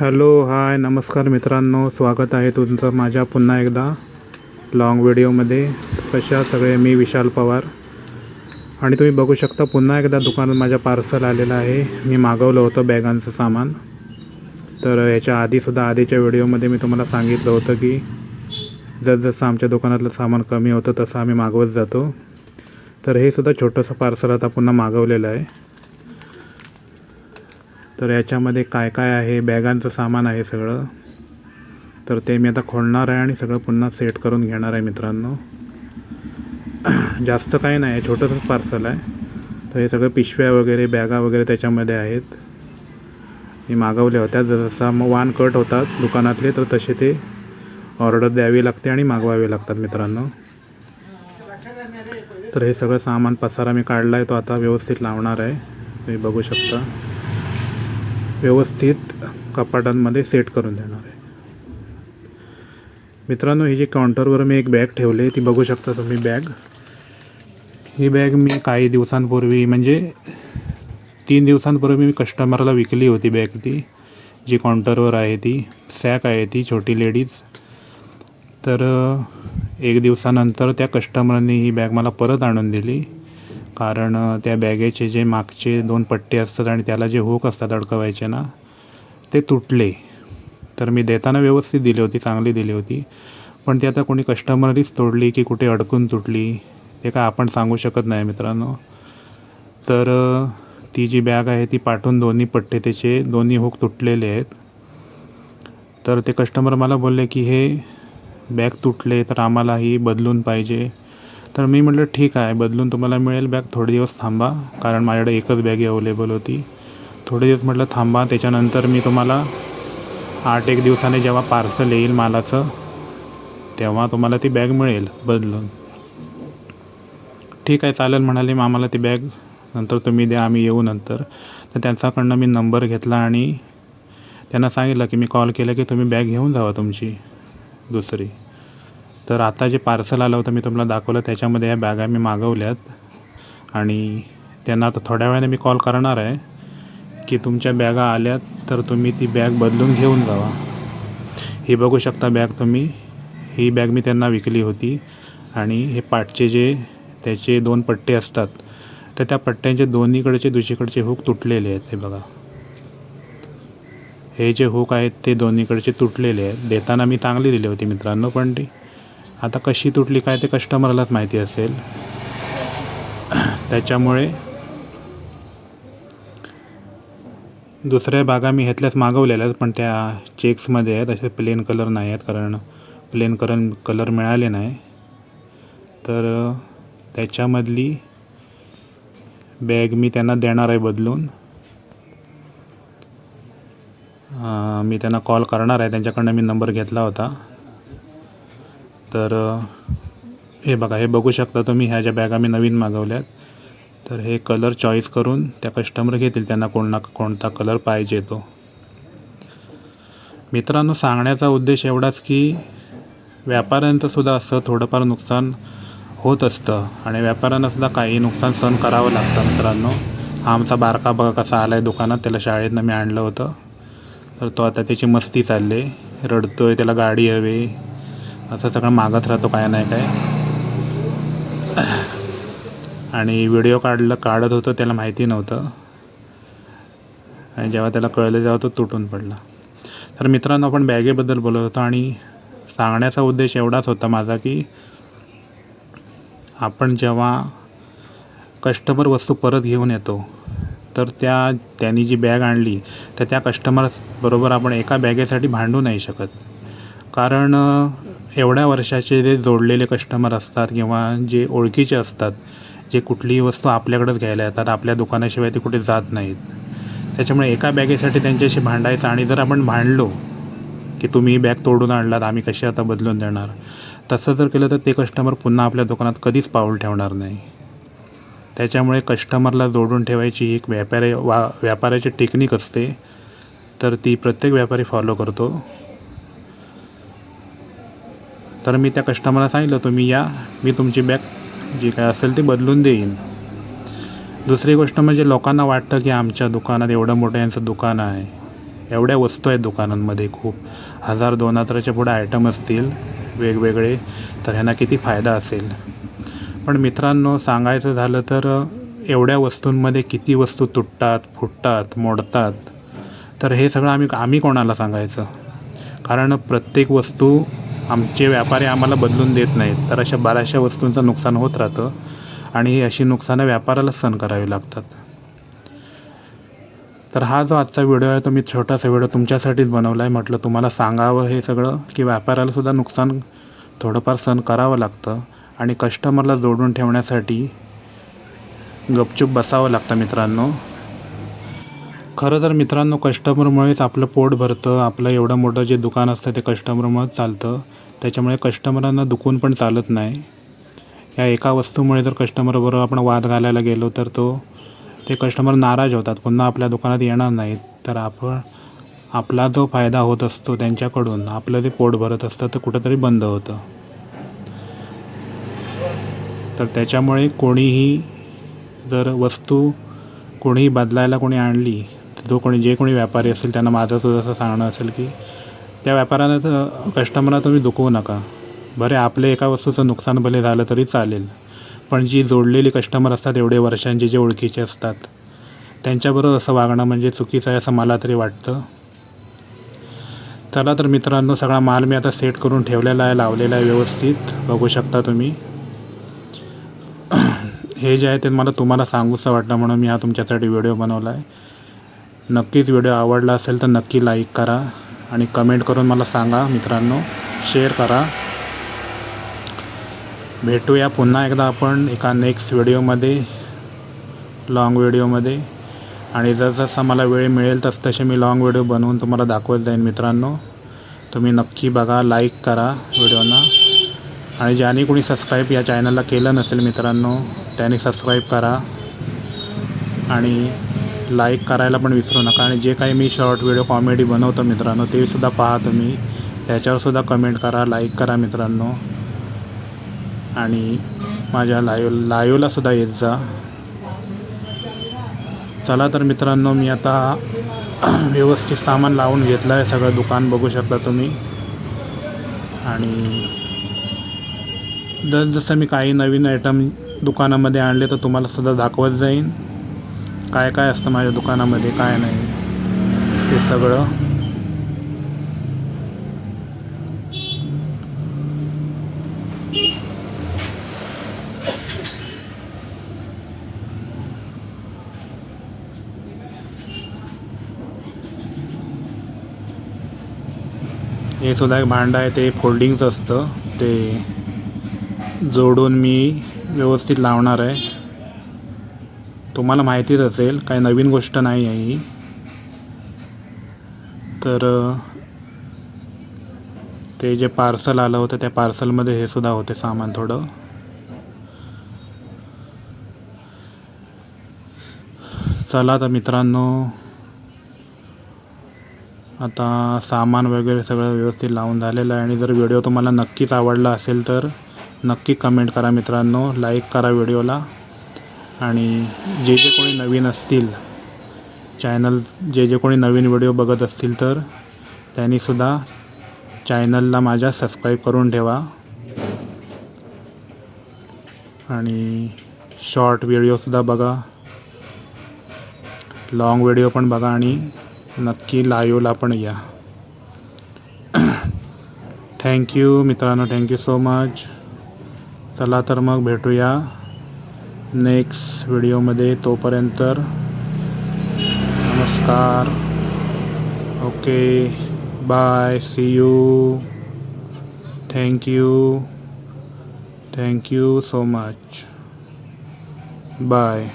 Hello hi नमस्कार मित्रांनो स्वागत आहे तुमचं माझ्या पुन्हा एकदा लॉंग व्हिडिओमध्ये कशा सगळे? मी विशाल पवार. आणि तुम्ही बघू शकता पुन्हा एकदा दुकानात माझ्या पार्सल आलेलं आहे. मी मागवलं होतं बॅगांचं सामान. तर याच्या आधीसुद्धा आधीच्या व्हिडिओमध्ये मी तुम्हाला सांगितलं होतं की जसजसं आमच्या दुकानातलं सामान कमी होतं तसं आम्ही मागवत जातो. तर हे सुद्धा छोटंसं पार्सल आता पुन्हा मागवलेलं आहे. तर याच्यामध्ये काय काय आहे? बॅगांचं सामान आहे सगळं. तर ते मी आता खोलणार आहे आणि सगळं पुन्हा सेट करून घेणार आहे मित्रांनो. जास्त काही नाही आहे छोटंसंच पार्सल आहे. तर हे सगळं पिशव्या वगैरे बॅगा वगैरे त्याच्यामध्ये आहेत. मी मागवल्या होत्या. जसा मग वान कट होतात दुकानातले तर तसे ते ऑर्डर द्यावी लागते आणि मागवावे लागतात मित्रांनो. तर हे सगळं सामान पसारा मी काढला आहे तो आता व्यवस्थित लावणार आहे. तुम्ही बघू शकता. व्यवस्थित कपाटांमध्ये सेट करून देणार आहे. मित्रांनो ही जी काउंटरवर मी एक बॅग ठेवली ती बघू शकता तुम्ही बॅग. ही बॅग मी काही दिवसांपूर्वी म्हणजे तीन दिवसांपूर्वी मी कस्टमरला विकली होती बॅग ती जी काउंटरवर आहे ती. सॅक आहे ती छोटी लेडीज तर एक दिवसानंतर त्या कस्टमरने ही बॅग मला परत आणून दिली. कारण त्या बॅगेचे जे मागचे दोन पट्टे असतात आणि त्याला जे हुक असतात अडकवायचे ना ते तुटले. तर मी देताना व्यवस्थित दिली होती चांगली दिली होती. पण ती आता कोणी कस्टमरनीच तोडली की कुठे अडकून तुटली ते काय आपण सांगू शकत नाही मित्रांनो. तर ती जी बॅग आहे ती पाठवून दोन्ही पट्टे त्याचे दोन्ही हुक तुटलेले आहेत. तर ते कस्टमर मला बोलले की हे बॅग तुटले तर आम्हाला ही बदलून पाहिजे. तर मी म्हटलं ठीक आहे बदलून तुम्हाला मिळेल बॅग. थोडे दिवस थांबा कारण माझ्याकडे एकच बॅग अवेलेबल होती. थोडे दिवस म्हटलं थांबा त्याच्यानंतर मी तुम्हाला आठ एक दिवसाने जेव्हा पार्सल येईल मालाचं तेव्हा तुम्हाला ती बॅग मिळेल बदलून. ठीक आहे चालेल म्हणाले मग आम्हाला ती बॅग. नंतर तुम्ही द्या आम्ही येऊ नंतर. तर त्यांच्याकडनं मी नंबर घेतला आणि त्यांना सांगितलं की मी कॉल केला की तुम्ही बॅग घेऊन जावा तुमची दुसरी. तर आता जे पार्सल आलं होतं मी तुम्हाला दाखवलं त्याच्यामध्ये या बॅगा मी मागवल्यात. आणि त्यांना आता थोड्या वेळाने मी कॉल करणार आहे की तुमच्या बॅगा आल्यात तर तुम्ही ती बॅग बदलून घेऊन जावा. ही बघू शकता बॅग तुम्ही. ही बॅग मी त्यांना विकली होती. आणि हे पाठचे जे त्याचे दोन पट्टे असतात तर त्या पट्ट्यांचे दोन्हीकडचे दुसरीकडचे हुक तुटलेले आहेत ते बघा. हे जे हुक आहेत ते दोन्हीकडचे तुटलेले आहेत. देताना मी चांगली दिली होती मित्रांनो पण ती आता कशी तुटली काय ते कस्टमरलाच माहिती असेल. त्याच्यामुळे दुसऱ्या बागा मी ह्यातल्याच मागवलेल्या आहेत पण त्या चेक्समध्ये आहेत असे प्लेन कलर नाही आहेत कारण प्लेन कलर कलर मिळाले नाही. तर त्याच्यामधली बॅग मी त्यांना देणार आहे बदलून. मी त्यांना कॉल करणार आहे त्यांच्याकडनं मी नंबर घेतला होता. तर हे बघा हे बघू शकता तुम्ही ह्या ज्या बॅगा मी नवीन मागवल्यात. तर हे कलर चॉईस करून त्या कस्टमर घेतील त्यांना कोणना कोणता कलर पाहिजे तो. मित्रांनो सांगण्याचा उद्देश एवढाच की व्यापाऱ्यांचं सुद्धा असं थोडंफार नुकसान होत असतं आणि व्यापाऱ्यांनासुद्धा काही नुकसान सहन करावं लागतं मित्रांनो. हा आमचा बारका बघा कसा आला आहे दुकानात त्याला शाळेतनं मी आणलं होतं. तर तो आता त्याची मस्ती चालली. रडतो आहे त्याला गाडी हवी. असं सगळं मागत राहतो काय नाही काय. आणि व्हिडिओ काढलं काढत होतो त्याला माहिती नव्हतं. आणि जेव्हा त्याला कळलं तेव्हा तो तुटून पडला. तर मित्रांनो आपण बॅगेबद्दल बोलत होतो आणि सांगण्याचा उद्देश एवढाच होता माझा की आपण जेव्हा कस्टमर वस्तू परत घेऊन येतो तर त्या त्यांनी जी बॅग आणली तर त्या कस्टमर बरोबर आपण एका बॅगेसाठी भांडू नाही शकत. कारण एवढ्या वर्षाचे जे जोडलेले कस्टमर असतात किंवा जे ओळखीचे असतात जे कुठलीही वस्तू आपल्याकडेच घ्यायला येतात आपल्या दुकानाशिवाय ते कुठे जात नाहीत. त्याच्यामुळे एका बॅगेसाठी त्यांच्याशी भांडायचं आणि जर आपण भांडलो की तुम्ही ही बॅग तोडून आणलात आम्ही कशी आता बदलून देणार? तसं जर केलं तर ते कस्टमर पुन्हा आपल्या दुकानात कधीच पाऊल ठेवणार नाही. त्याच्यामुळे कस्टमरला जोडून ठेवायची ही एक व्यापारी वा व्यापाराची टेक्निक असते. तर ती प्रत्येक व्यापारी फॉलो करतो. तर मी त्या कस्टमरला सांगितलं तुम्ही या मी तुमची बॅग जी काय असेल ती बदलून देईन. दुसरी गोष्ट म्हणजे लोकांना वाटतं की आमच्या दुकानात एवढं मोठं यांचं दुकान आहे. एवढ्या वस्तू आहेत दुकानांमध्ये खूप. हजार दोन हजाराच्या पुढे आयटम असतील वेगवेगळे तर ह्यांना किती फायदा असेल? पण मित्रांनो सांगायचं झालं तर एवढ्या वस्तूंमध्ये किती वस्तू तुटतात फुटतात मोडतात तर हे सगळं आम्ही आम्ही कोणाला सांगायचं? कारण प्रत्येक वस्तू आमचे व्यापारी आम्हाला बदलून देत नाहीत. तर अशा बऱ्याचशा वस्तूंचं नुकसान होत राहतं आणि ही अशी नुकसानं व्यापारालाच सहन करावी लागतात. तर हा जो आजचा व्हिडिओ आहे तो मी छोटासा व्हिडिओ तुमच्यासाठीच बनवला आहे म्हटलं तुम्हाला सांगावं हे सगळं की व्यापारालासुद्धा नुकसान थोडंफार सहन करावं लागतं आणि कस्टमरला जोडून ठेवण्यासाठी गपचूप बसावं लागतं मित्रांनो. खरं तर मित्रांनो कस्टमरमुळेच आपलं पोट भरतं. आपलं एवढं मोठं जे दुकान असतं ते कस्टमरमुळेच चालतं. त्याच्यामुळे कस्टमरांना दुखून पण चालत नाही. या एका वस्तूमुळे जर कस्टमरबरोबर आपण वाद घालायला गेलो तर तो ते कस्टमर नाराज होतात. पुन्हा आपल्या दुकानात येणार नाहीत. तर आपण आपला जो फायदा होत असतो त्यांच्याकडून आपलं जे पोट भरत असतं ते कुठंतरी बंद होतं. तर त्याच्यामुळे कोणीही जर वस्तू कोणीही बदलायला कोणी आणली जो कोणी जे कोणी व्यापारी असेल त्यांना माझं सुद्धा असं सांगणं असेल की त्या व्यापाऱ्यानं तर कस्टमरला तुम्ही दुखवू नका. बरे आपले एका वस्तूचं नुकसान भले झालं तरी चालेल. पण जी जोडलेली कस्टमर असतात एवढे वर्षांचे जे ओळखीचे असतात त्यांच्याबरोबर असं वागणं म्हणजे चुकीचं आहे असं मला तरी वाटतं. चला तर मित्रांनो सगळा माल मी आता सेट करून ठेवलेला आहे लावलेला आहे व्यवस्थित. बघू शकता तुम्ही. हे जे आहे ते मला तुम्हाला सांगूचं वाटलं म्हणून मी हा तुमच्यासाठी व्हिडिओ बनवला आहे. नक्कीच व्हिडिओ आवडला असेल तर नक्की लाईक करा आणि कमेंट करून मला सांगा मित्रांनो. शेअर करा. भेटूया पुन्हा एकदा आपण एका नेक्स्ट व्हिडिओमध्ये लाँग व्हिडिओमध्ये आणि जसजसा मला वेळ मिळेल तस तसे मी लाँग व्हिडिओ बनवून तुम्हाला दाखवत जाईन मित्रांनो. तुम्ही नक्की बघा लाईक करा व्हिडिओना आणि ज्याने कोणी सबस्क्राईब या चॅनलला केलं नसेल मित्रांनो त्याने सबस्क्राईब करा. आणि लाईक करायला पण विसरू नका. आणि जे काही मी शॉर्ट व्हिडिओ कॉमेडी बनवतो मित्रांनो ते सुद्धा पहा तुम्ही. त्याच्यावरसुद्धा कमेंट करा लाईक करा मित्रांनो. आणि माझ्या लाईव्ह लाईव्हला येत जा. चला तर मित्रांनो मी आता व्यवस्थित सामान लावून घेतलं आहे सगळं दुकान बघू शकता तुम्ही. आणि जस जसं मी काही नवीन आयटम दुकानामध्ये आणले तर तुम्हाला सुद्धा दाखवत जाईन. काय काय असतं माझ्या दुकानामध्ये काय नाही. ते सगळं. हे सुद्धा एक भांडं आहे ते फोल्डिंगचं असतं. ते जोडून मी व्यवस्थित लावणार आहे. तुम्हाला माहितीच असेल काही नवीन गोष्ट नाही आहे ही. तर ते जे पार्सल आलं होतं त्या पार्सलमध्ये हे सुद्धा होते सामान थोडं. चला तर मित्रांनो आता सामान वगैरे सगळं व्यवस्थित लावून झालेलं आहे आणि जर व्हिडिओ तुम्हाला नक्कीच आवडला असेल तर नक्की कमेंट करा मित्रांनो लाईक करा व्हिडिओला. आणि जे जे कोणी नवीन असतील चॅनल जे जे कोणी नवीन व्हिडिओ बघत असतील तर त्यांनीसुद्धा चॅनलला माझ्या सबस्क्राईब करून ठेवा. आणि शॉर्ट व्हिडिओसुद्धा बघा. लाँग व्हिडिओ पण बघा आणि नक्की लाईव्हला पण या. थँक्यू मित्रांनो थँक्यू सो मच चला तर मग भेटूया. नेक्स्ट व्हिडिओमध्ये तोपर्यंत नमस्कार. Okay bye see you thank you thank you so much bye